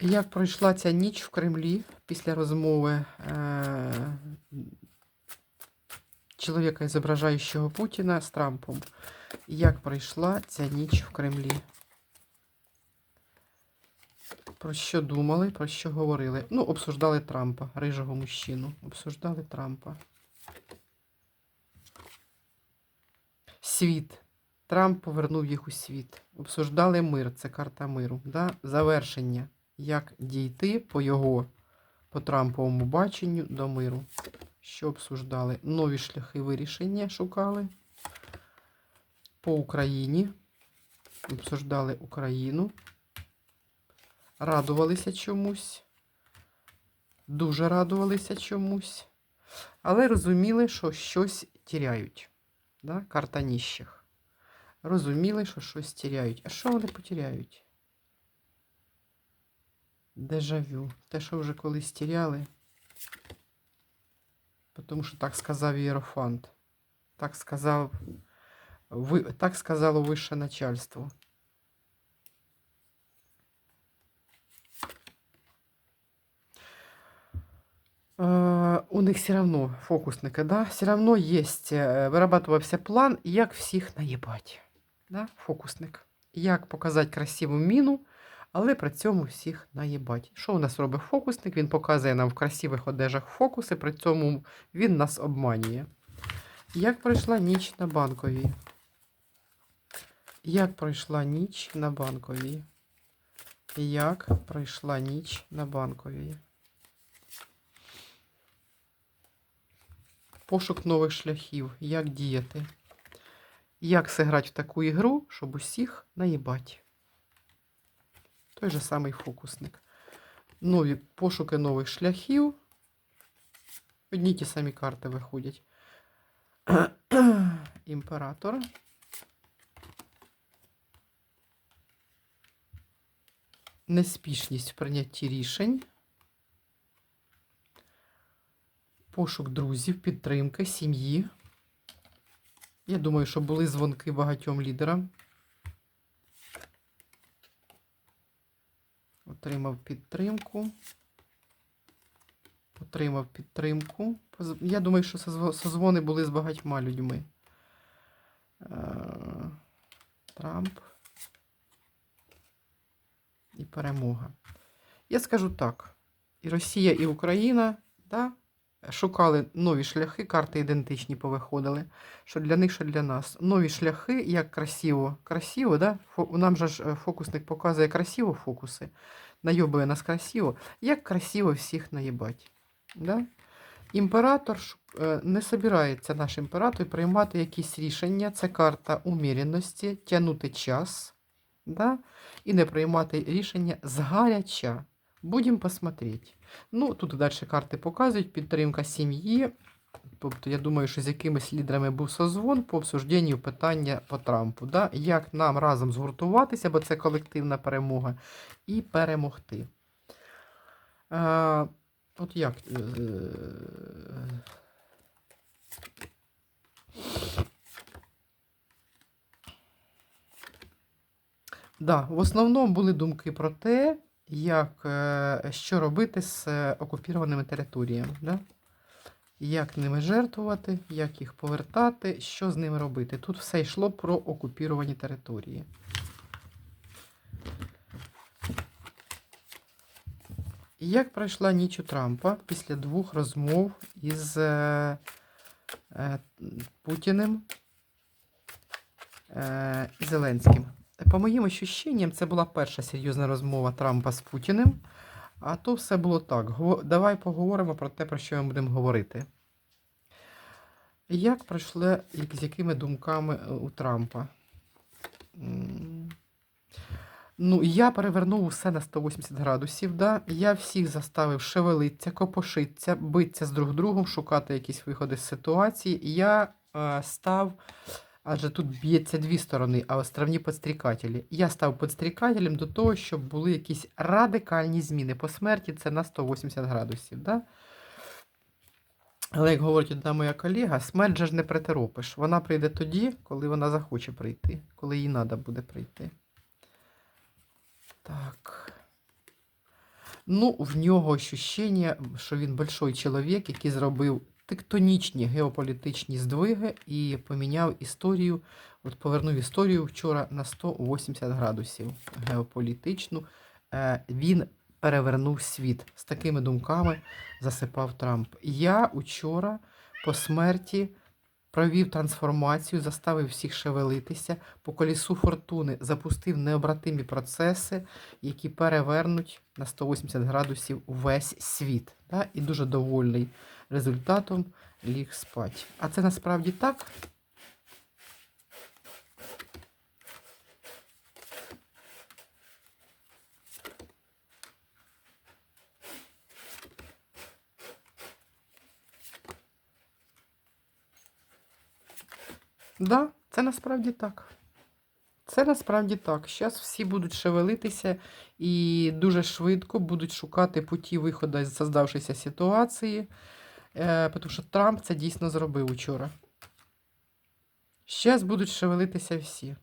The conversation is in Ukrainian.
Як пройшла ця ніч в Кремлі після розмови е- чоловіка, зображаючого Путіна з Трампом? Як пройшла ця ніч в Кремлі? Про що думали, про що говорили? Ну, обсуждали Трампа, рижого мужчину. Обсуждали Трампа. Світ. Трамп повернув їх у світ. Обсуждали мир, це карта миру. Да? Завершення. Як дійти по його, по Трамповому баченню до миру. Що обсуждали? Нові шляхи вирішення шукали. По Україні. Обсуждали Україну. Радувалися чомусь. Дуже радувалися чомусь. Але розуміли, що щось тіряють. Да? Карта ніщих. Розуміли, що щось тіряють. А що вони потеряють? Дежавю. Те, що вже колись тіряли. Тому що так сказав Єрофант. Так сказав, ви, так сказало вище начальство. Э, у них все равно фокусника, да, все равно есть, э, вырабатывался план, як всіх наїбать. Да? Фокусник. Як показати красиву міну, але при цьому всіх наїбать. Що у нас робить фокусник? Він показує нам в красивих одежах фокуси, при цьому він нас обманює. Як пройшла ніч на банковій? Як пройшла ніч на банковій? Як пройшла ніч на банковій? Пошук нових шляхів. Як діяти? Як зіграти в таку ігру, щоб усіх наїбать? Той же самий фокусник. Нові пошуки нових шляхів. Одні ті самі карти виходять. Імператор. Неспішність в прийнятті рішень. Пошук друзів, підтримки, сім'ї. Я думаю, що були дзвонки багатьом лідерам. Отримав підтримку. Отримав підтримку. Я думаю, що созво- созвони були з багатьма людьми. Е, Трамп. І перемога. Я скажу так. І Росія, і Україна, да, шукали нові шляхи, карти ідентичні повиходили. Що для них, що для нас. Нові шляхи, як красиво. Красиво, да? Нам же ж е, фокусник показує красиво фокуси. Найобує нас красиво. Як красиво всіх наїбать. Да? Імператор е, не собирається наш імператор приймати якісь рішення. Це карта уміряності, тягнути час. Да? І не приймати рішення згаряча. Будемо посмотреть. Ну, тут далі карти показують підтримка сім'ї. Тобто, я думаю, що з якимись лідерами був созвон по обсужденню питання по Трампу. Да? Як нам разом згуртуватися, бо це колективна перемога, і перемогти. Е, от як. Е, Да, в основному були думки про те, як, е, що робити з е, окупованими територіями. Да? Як ними жертвувати, як їх повертати, що з ними робити. Тут все йшло про окупіровані території. Як пройшла ніч у Трампа після двох розмов із е, Путіним і Зеленським? По моїм ощущенням, це була перша серйозна розмова Трампа з Путіним. А то все було так. Давай поговоримо про те, про що ми будемо говорити. Як пройшли, як- з якими думками е, у Трампа? Ну, я перевернув усе на 180 градусів. Да? Я всіх заставив шевелитися, копошитися, битися з друг другом, шукати якісь виходи з ситуації. Я е, став, адже тут б'ється дві сторони, а островні підстрікателі. Я став підстрікателем до того, щоб були якісь радикальні зміни по смерті. Це на 180 градусів. Да? Але, як говорить одна моя колега, смерть же ж не притеропиш. Вона прийде тоді, коли вона захоче прийти, коли їй треба буде прийти. Так. Ну, в нього ощущення, що він большой чоловік, який зробив тектонічні геополітичні здвиги і поміняв історію, от повернув історію вчора на 180 градусів геополітичну. Е, Він перевернув світ. З такими думками засипав Трамп. Я учора по смерті провів трансформацію, заставив всіх шевелитися, по колісу фортуни запустив необратимі процеси, які перевернуть на 180 градусів весь світ. Да? І дуже довольний результатом ліг спать. А це насправді так. Да, це насправді так. Це насправді так. Зараз всі будуть шевелитися і дуже швидко будуть шукати путі виходу з создавшейся ситуації, е, тому що Трамп це дійсно зробив учора. Зараз будуть шевелитися всі.